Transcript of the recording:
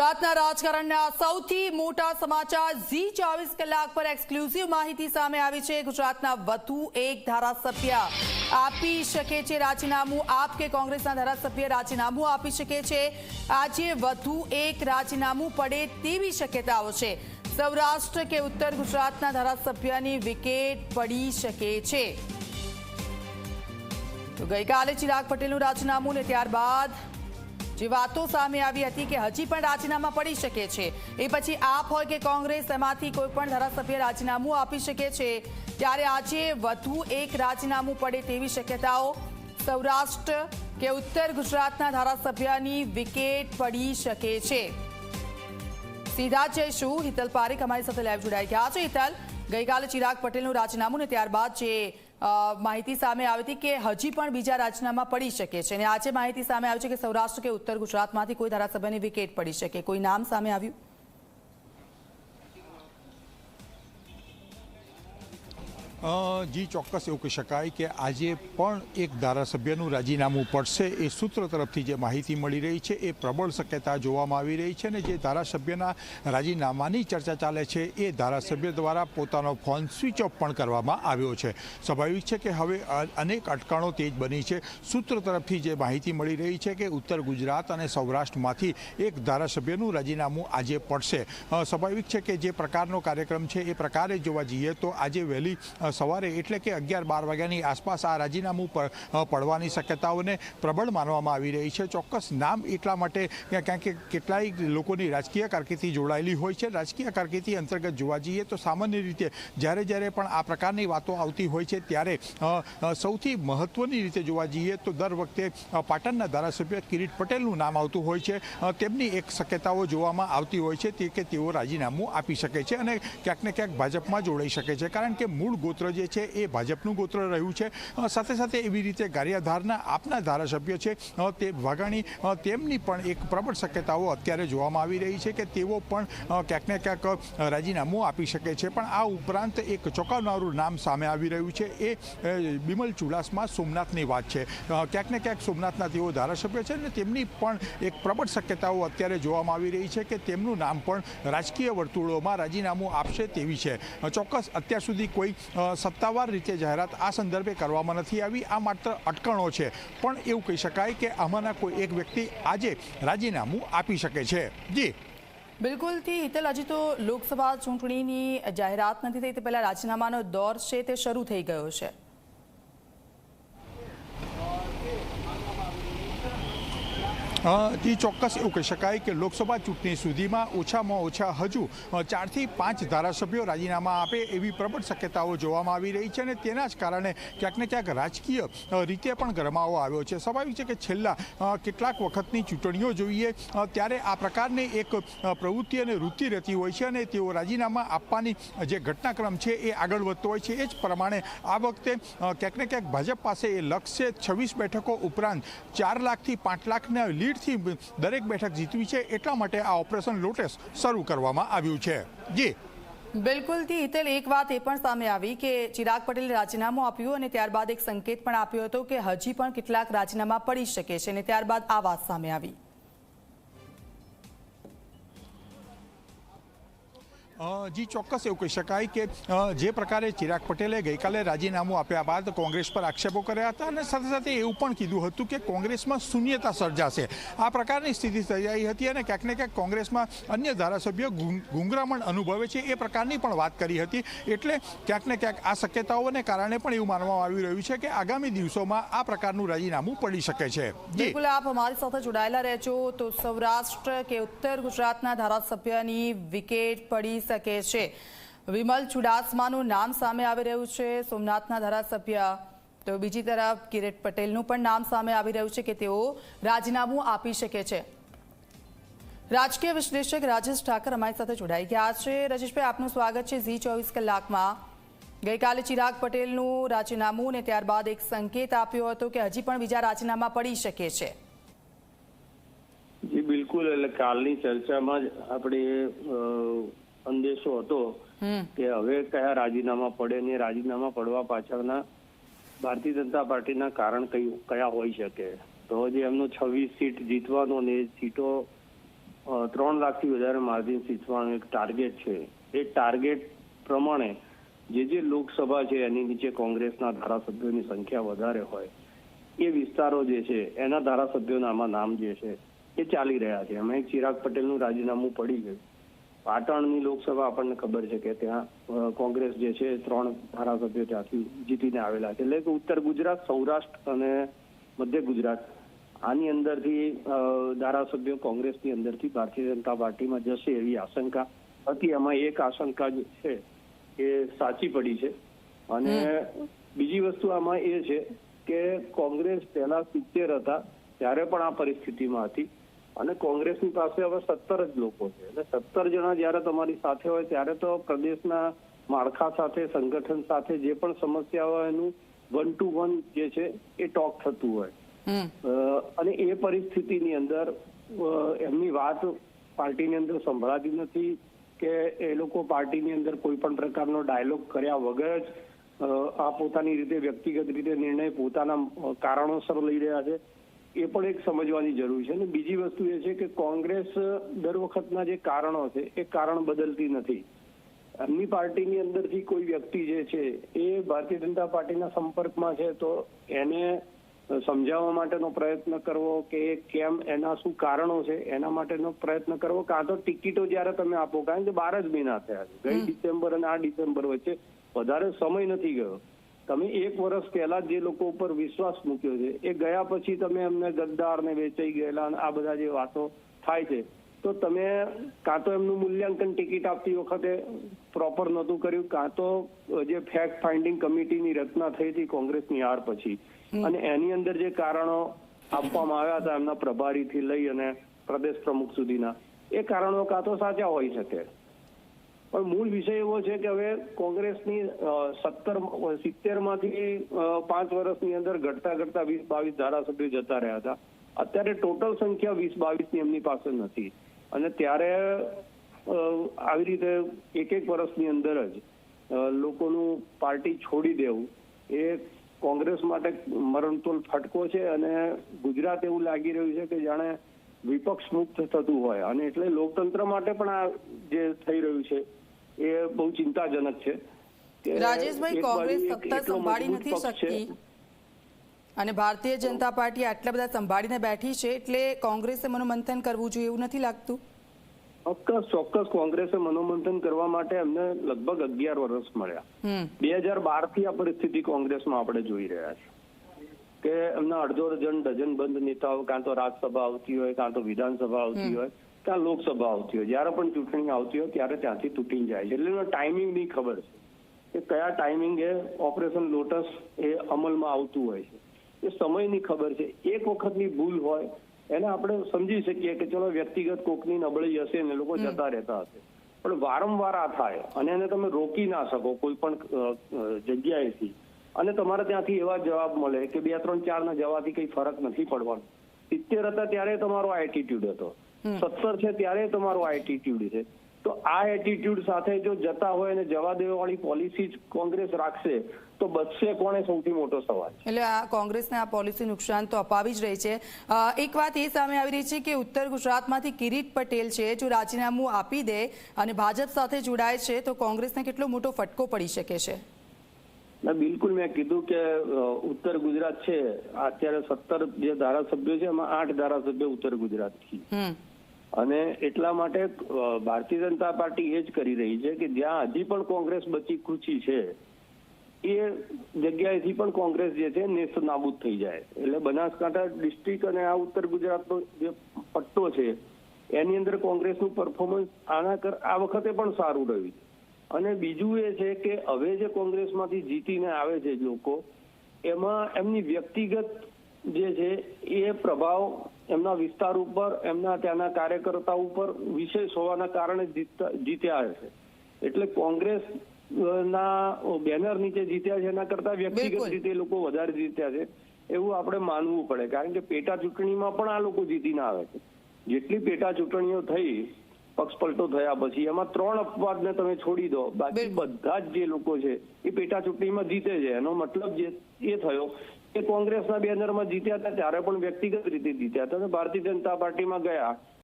ગુજરાતના રાજકારણના સૌથી મોટા સમાચાર ઝી ચોવીસ કલાક પર એક્સક્લુઝિવ માહિતી સામે આવી છે. ગુજરાતના વધુ એક ધારાસભ્ય આપી શકે છે રાજીનામું. આપ કે કોંગ્રેસના ધારાસભ્ય રાજીનામું આપી શકે છે. આજે વધુ એક રાજીનામું પડે તેવી શક્યતાઓ છે. સૌરાષ્ટ્ર કે ઉત્તર ગુજરાતના ધારાસભ્યની વિકેટ પડી શકે છે. તો ગઈકાલે ચિરાગ પટેલનું રાજીનામું ને ત્યારબાદ જે વાતો સામે આવી હતી કે હજી પણ રાજીનામા પડી શકે છે. એ પછી આપ હોય કે કોંગ્રેસ, એમાંથી કોઈ પણ ધારાસભ્ય રાજીનામું આપી શકે છે. ત્યારે આજે વધુ એક રાજીનામું પડે તેવી શક્યતાઓ સૌરાષ્ટ્ર કે ઉત્તર ગુજરાતના ધારાસભ્યની વિકેટ પડી શકે છે. સીધા જઈશું. હિતલ પારેખ અમારી સાથે લાઈવ જોડાઈ ગયા છે. હિતલ, ગઈકાલે ચિરાગ પટેલનું રાજીનામું ને ત્યારબાદ જે માહિતી સામે આવી હતી કે હજી પણ બીજા રાજીનામા પડી શકે છે. અને આજે માહિતી સામે આવી છે કે સૌરાષ્ટ્ર કે ઉત્તર ગુજરાતમાંથી કોઈ ધારાસભ્યની વિકેટ પડી શકે. કોઈ નામ સામે આવ્યું? જી, ચોક્કસ એવું કહી શકાય કે આજે પણ એક ધારાસભ્યનું રાજીનામું પડશે એ સૂત્ર તરફથી જે માહિતી મળી રહી છે એ પ્રબળ શક્યતા જોવામાં આવી રહી છે અને જે ધારાસભ્યના રાજીનામાની ચર્ચા ચાલે છે એ ધારાસભ્ય દ્વારા પોતાનો ફોન સ્વિચ ઓફ પણ કરવામાં આવ્યો છે. સ્વાભાવિક છે કે હવે અનેક અટકણો તેજ બની છે. સૂત્ર તરફથી જે માહિતી મળી રહી છે કે ઉત્તર ગુજરાત અને સૌરાષ્ટ્રમાંથી એક ધારાસભ્યનું રાજીનામું આજે પડશે. સ્વાભાવિક છે કે જે પ્રકારનો કાર્યક્રમ છે એ પ્રકારે જોવા જઈએ તો આજે વહેલી સવારે એટલે કે અગિયાર બાર વાગ્યાની આસપાસ આ રાજીનામું પડવાની શક્યતાઓને પ્રબળ માનવામાં આવી રહી છે. ચોક્કસ નામ એટલા માટે કારણ કે કેટલાય લોકોની રાજકીય કારકિર્દી જોડાયેલી હોય છે. રાજકીય કારકિર્દી અંતર્ગત જોવા જઈએ તો સામાન્ય રીતે જ્યારે જ્યારે પણ આ પ્રકારની વાતો આવતી હોય છે ત્યારે સૌથી મહત્વની રીતે જોવા જઈએ તો દર વખતે પાટણના ધારાસભ્ય કિરીટ પટેલનું નામ આવતું હોય છે. તેમની એક શક્યતાઓ જોવામાં આવતી હોય છે તે કે તેઓ રાજીનામું આપી શકે છે અને ક્યાંક ને ક્યાંક ભાજપમાં જોડાઈ શકે છે. કારણ કે મૂળ ગોત્ર જે છે એ ભાજપનું ગોત્ર રહ્યું છે. સાથે સાથે એવી રીતે ગારિયાધારના આપના ધારાસભ્ય છે તે વાઘાણી તેમની પણ એક પ્રબળ શક્યતાઓ અત્યારે જોવામાં આવી રહી છે કે તેઓ પણ ક્યાંક ને ક્યાંક રાજીનામું આપી શકે છે. પણ આ ઉપરાંત એક ચોંકાવનારું નામ સામે આવી રહ્યું છે, એ બિમલ ચુડાસમા સોમનાથની વાત છે. ક્યાંક ને ક્યાંક સોમનાથના તેઓ ધારાસભ્ય છે અને તેમની પણ એક પ્રબળ શક્યતાઓ અત્યારે જોવામાં આવી રહી છે કે તેમનું નામ પણ રાજકીય વર્તુળોમાં રાજીનામું આપશે તેવી છે. ચોક્કસ અત્યાર સુધી કોઈ સત્તાવાર રીતે જાહેરાત આ સંદર્ભે કરવામાં નથી આવી. આ માત્ર અટકણો છે. પણ એવું કહી શકાય કે આમાંના કોઈ એક વ્યક્તિ આજે રાજીનામું આપી શકે છે. જી. બિલકુલથી હિતલ, હજી તો લોકસભા ચૂંટણીની જાહેરાત નથી થઈ. તે પહેલાં રાજીનામાનો દોર છે, તે શરૂ થઈ ગયો છે. જી, ચોક્કસ એવું કહી શકાય કે લોકસભા ચૂંટણી સુધીમાં ઓછામાં ઓછા હજુ ચારથી પાંચ ધારાસભ્યો રાજીનામા આપે એવી પ્રબળ શક્યતાઓ જોવામાં આવી રહી છે અને તેના જ કારણે ક્યાંક ને ક્યાંક રાજકીય રીતે પણ ગરમાવો આવ્યો છે. સ્વાભાવિક છે કે છેલ્લા કેટલાક વખતની ચૂંટણીઓ જોઈએ ત્યારે આ પ્રકારની એક પ્રવૃત્તિ અને વૃત્તિ રહેતી હોય છે અને તેઓ રાજીનામા આપવાની જે ઘટનાક્રમ છે એ આગળ વધતો હોય છે. એ જ પ્રમાણે આ વખતે ક્યાંક ને ક્યાંક ભાજપ પાસે એ લક્ષ્ય છવ્વીસ બેઠકો ઉપરાંત ચાર લાખથી પાંચ લાખના લીડથી દરેક બેઠક જીતવી છે એટલા માટે આ ઓપરેશન લોટસ શરૂ કરવામાં આવ્યું છે. જી. બિલકુલથી હિતલ, એક વાત એ પણ સામે આવી કે ચિરાગ પટેલે રાજીનામું આપ્યું અને ત્યારબાદ એક સંકેત પણ આપ્યો હતો કે હજી પણ કેટલાક રાજીનામા પડી શકે છે અને ત્યારબાદ આ વાત સામે આવી. જી, ચોક્કસ એવું કહી શકાય કે જે પ્રકારે ચિરાગ પટેલે ગઈકાલે રાજીનામું આપ્યા બાદ કોંગ્રેસ પર આક્ષેપો કર્યા હતા અને સાથે સાથે એવું પણ કીધું હતું કે કોંગ્રેસમાં શૂન્યતા સર્જાશે. આ પ્રકારની સ્થિતિ સર્જાઈ હતી અને ક્યાંક ને ક્યાંક કોંગ્રેસમાં અન્ય ધારાસભ્યો ગુંગરામણ અનુભવે છે એ પ્રકારની પણ વાત કરી હતી. એટલે ક્યાંક ને ક્યાંક આ શક્યતાઓને કારણે પણ એવું માનવામાં આવી રહ્યું છે કે આગામી દિવસોમાં આ પ્રકારનું રાજીનામું પડી શકે છે. બિલકુલ, આપ અમારી સાથે જોડાયેલા રહેજો. તો સૌરાષ્ટ્ર કે ઉત્તર ગુજરાતના ધારાસભ્યની વિકેટ પડી શકે છે. વિમલ ચુડાસમાનું નામ સામે આવી રહ્યું છે. સોમનાથના ધારાસભ્ય, તો બીજી તરફ કિરીટ પટેલનું પણ નામ સામે આવી રહ્યું છે કે તેઓ રાજીનામું આપી શકે છે. રાજકીય વિશ્લેષક રાજેશ ઠાકર અમારી સાથે જોડાઈ ગયા છે. રાજેશભાઈ, આપનું સ્વાગત છે ઝી ચોવીસ કલાકમાં. ગઈકાલે ચિરાગ પટેલનું રાજીનામું ને ત્યારબાદ એક સંકેત આપ્યો હતો કે હજી પણ બીજા રાજીનામા પડી શકે છે. જી, બિલકુલ. એટલે કાલની ચર્ચામાં જ આપણે સંદેશો હતો કે હવે કયા રાજીનામા પડે ને રાજીનામા પડવા પાછળના ભારતીય જનતા પાર્ટીના કારણ કયું કયા હોઈ શકે? તો જે એમનું છવ્વીસ સીટ જીતવાનું ને સીટો ત્રણ લાખથી વધારે માર્જિન જીતવાનું એક ટાર્ગેટ છે. એ ટાર્ગેટ પ્રમાણે જે જે લોકસભા છે એની નીચે કોંગ્રેસના ધારાસભ્યોની સંખ્યા વધારે હોય એ વિસ્તારો જે છે એના ધારાસભ્યોના આમાં નામ જે છે એ ચાલી રહ્યા છે. એમાં એક ચિરાગ પટેલનું રાજીનામું પડી ગયું. પાટણની લોકસભા આપણને ખબર છે કે ત્યાં કોંગ્રેસ જે છે ત્રણ ધારાસભ્યો ત્યાંથી જીતીને આવેલા છે. એટલે કે ઉત્તર ગુજરાત સૌરાષ્ટ્ર અને મધ્ય ગુજરાત. આની અંદરથી ધારાસભ્યો કોંગ્રેસની અંદરથી ભારતીય જનતા પાર્ટીમાં જશે એવી આશંકા. હતી એમાં એક આશંકા જે છે એ સાચી પડી છે. અને બીજી વસ્તુ આમાં એ છે કે કોંગ્રેસ પહેલા સિત્તેર હતા ત્યારે પણ આ પરિસ્થિતિમાં હતી. અને કોંગ્રેસની પાસે હવે સત્તર જ લોકો છે. એટલે સત્તર જણા જ્યારે તમારી સાથે હોય ત્યારે તો પ્રદેશના માળખા સાથે સંગઠન સાથે જે પણ સમસ્યા હોય એનું વન ટુ વન જે છે એ ટોક થતું હોય. અને એ પરિસ્થિતિની અંદર એમની વાત પાર્ટીની અંદર સંભળાતી નથી કે એ લોકો પાર્ટીની અંદર કોઈ પણ પ્રકારનો ડાયલોગ કર્યા વગર જ આ પોતાની રીતે વ્યક્તિગત રીતે નિર્ણય પોતાના કારણોસર લઈ રહ્યા છે. એ પણ એક સમજવાની જરૂર છે. અને બીજી વસ્તુ એ છે કે કોંગ્રેસ દર વખતના જે કારણો છે એ કારણ બદલતી નથી. એમની પાર્ટીની અંદરથી કોઈ વ્યક્તિ જે છે એ ભારતીય જનતા પાર્ટીના સંપર્કમાં છે તો એને સમજાવવા માટેનો પ્રયત્ન કરવો કે કેમ એના શું કારણો છે એના માટેનો પ્રયત્ન કરવો કાં તો ટિકિટો જ્યારે તમે આપો કારણ કે બાર જ મહિના થયા છે. ગઈ ડિસેમ્બર અને આ ડિસેમ્બર વચ્ચે વધારે સમય નથી ગયો. તમે એક વર્ષ પહેલા જે લોકો ઉપર વિશ્વાસ મૂક્યો છે એ ગયા પછી તમે એમને ગદ્દાર ને વેચાઈ ગયેલા આ બધા જે વાતો થાય છે તો તમે કાં તો એમનું મૂલ્યાંકન ટિકિટ આપતી વખતે પ્રોપર નહોતું કર્યું કાં તો જે ફેક્ટ ફાઇન્ડિંગ કમિટીની રચના થઈ હતી કોંગ્રેસની હાર પછી. અને એની અંદર જે કારણો આપવામાં આવ્યા હતા એમના પ્રભારીથી લઈ અને પ્રદેશ પ્રમુખ સુધીના એ કારણો કાં તો સાચા હોઈ શકે. પણ મૂળ વિષય એવો છે કે હવે કોંગ્રેસની સત્તર સિત્તેરમાંથી પાંચ વર્ષની અંદર ઘટતા ઘટતા વીસ બાવીસ ધારાસભ્યો જતા રહ્યા હતા. અત્યારે ટોટલ સંખ્યા વીસ બાવીસની એમની પાસે નથી. અને ત્યારે આવી રીતે એક એક વર્ષની અંદર જ લોકોનું પાર્ટી છોડી દેવું એ કોંગ્રેસ માટે મરણતોલ ફટકો છે અને ગુજરાત એવું લાગી રહ્યું છે કે જાણે વિપક્ષ મુક્ત થતું હોય અને એટલે લોકતંત્ર માટે પણ આ જે થઈ રહ્યું છે એ બહુ ચિંતાજનક છે. રાજેશભાઈ કોંગ્રેસ સત્તા સંભાળી નથી શકતી. અને ભારતીય જનતા પાર્ટી આટલા બધા સંભાળીને બેઠી છે એટલે કોંગ્રેસે મનોમંથન કરવું જોઈએ એવું નથી લાગતું? ચોક્કસ ચોક્કસ કોંગ્રેસે મનોમંથન કરવા માટે એમને લગભગ અગિયાર વર્ષ મળ્યા. બે હજાર બારથી આ પરિસ્થિતિ કોંગ્રેસમાં આપણે જોઈ રહ્યા છીએ. કે એમના અડધો ડઝન ડઝન બંધ નેતાઓ કાં તો રાજસભા આવતી હોય કાં તો વિધાનસભા આવતી હોય કાં લોકસભા આવતી હોય. જ્યારે પણ ચૂંટણી આવતી હોય ત્યારે ત્યાંથી તૂટીને જાય છે. એટલે એનો ટાઈમિંગની ખબર છે કે કયા ટાઈમિંગે ઓપરેશન લોટસ એ અમલમાં આવતું હોય છે. એ સમયની ખબર છે. એક વખતની ભૂલ હોય એને આપણે સમજી શકીએ કે ચલો વ્યક્તિગત કોકની નબળી હશે ને લોકો જતા રહેતા હશે. પણ વારંવાર આ થાય અને એને તમે રોકી ના શકો કોઈ પણ જગ્યાએથી. અને તમારે ત્યાંથી એવા જવાબ મળે કે બે ત્રણ ચાર ના જવાથી કઈ ફરક નથી પડવાનો. સિત્તેર હતા ત્યારે તમારો એટીટ્યુડ હતો. સત્તર છે ત્યારે તમારો એટીટ્યુડ છે. તો આ એટીટ્યુડ સાથે જો જતા હોય અને જવા દેવા વાળી પોલિસી કોંગ્રેસ રાખશે તો બચશે કોણે સૌથી મોટો સવાલ? એટલે આ કોંગ્રેસને આ પોલિસી નુકસાન તો અપાવી જ રહી છે. એક વાત એ સામે આવી રહી છે કે ઉત્તર ગુજરાતમાંથી કિરીટ પટેલ છે જો રાજીનામું આપી દે અને ભાજપ સાથે જોડાય છે તો કોંગ્રેસને કેટલો મોટો ફટકો પડી શકે છે? ના બિલકુલ મેં કીધું કે ઉત્તર ગુજરાત છે. અત્યારે સત્તર જે ધારાસભ્યો છે એમાં આઠ ધારાસભ્યો ઉત્તર ગુજરાતથી. અને એટલા માટે ભારતીય જનતા પાર્ટી એ જ કરી રહી છે કે જ્યાં હજી પણ કોંગ્રેસ બચી કૂચી છે એ જગ્યાએથી પણ કોંગ્રેસ જે છે નેસ્ત નાબૂદ થઈ જાય. એટલે બનાસકાંઠા ડિસ્ટ્રિક્ટ અને આ ઉત્તર ગુજરાતનો જે પટ્ટો છે એની અંદર કોંગ્રેસનું પરફોર્મન્સ આના કર આ વખતે પણ સારું રહ્યું છે. અને બીજું એ છે કે હવે જે કોંગ્રેસમાંથી જીતીને આવે છે લોકો એમાં એમની વ્યક્તિગત જે છે એ પ્રભાવ એમના વિસ્તાર ઉપર એમના ત્યાંના કાર્યકર્તા ઉપર વિશેષ હોવાના કારણે જીત્યા છે એટલે કોંગ્રેસ ના બેનર નીચે જીત્યા છે એના કરતા વ્યક્તિગત. રીતે લોકો વધારે જીત્યા છે એવું આપણે માનવું પડે. કારણ કે પેટા ચૂંટણીમાં પણ આ લોકો જીતીને આવે છે. જેટલી પેટા ચૂંટણીઓ થઈ પક્ષ પલટો થયા પછી એમાં ત્રણ અપવાદને તમે છોડી દો. બાકી બધા જ જે લોકો છે એ પેટા ચૂંટણીમાં જીતે છે. એનો મતલબ જે એ થયો કે કોંગ્રેસના બેનરમાં જીત્યા હતા ત્યારે પણ વ્યક્તિગત રીતે જીત્યા હતા. અને ભારતીય જનતા પાર્ટીમાં ગયા.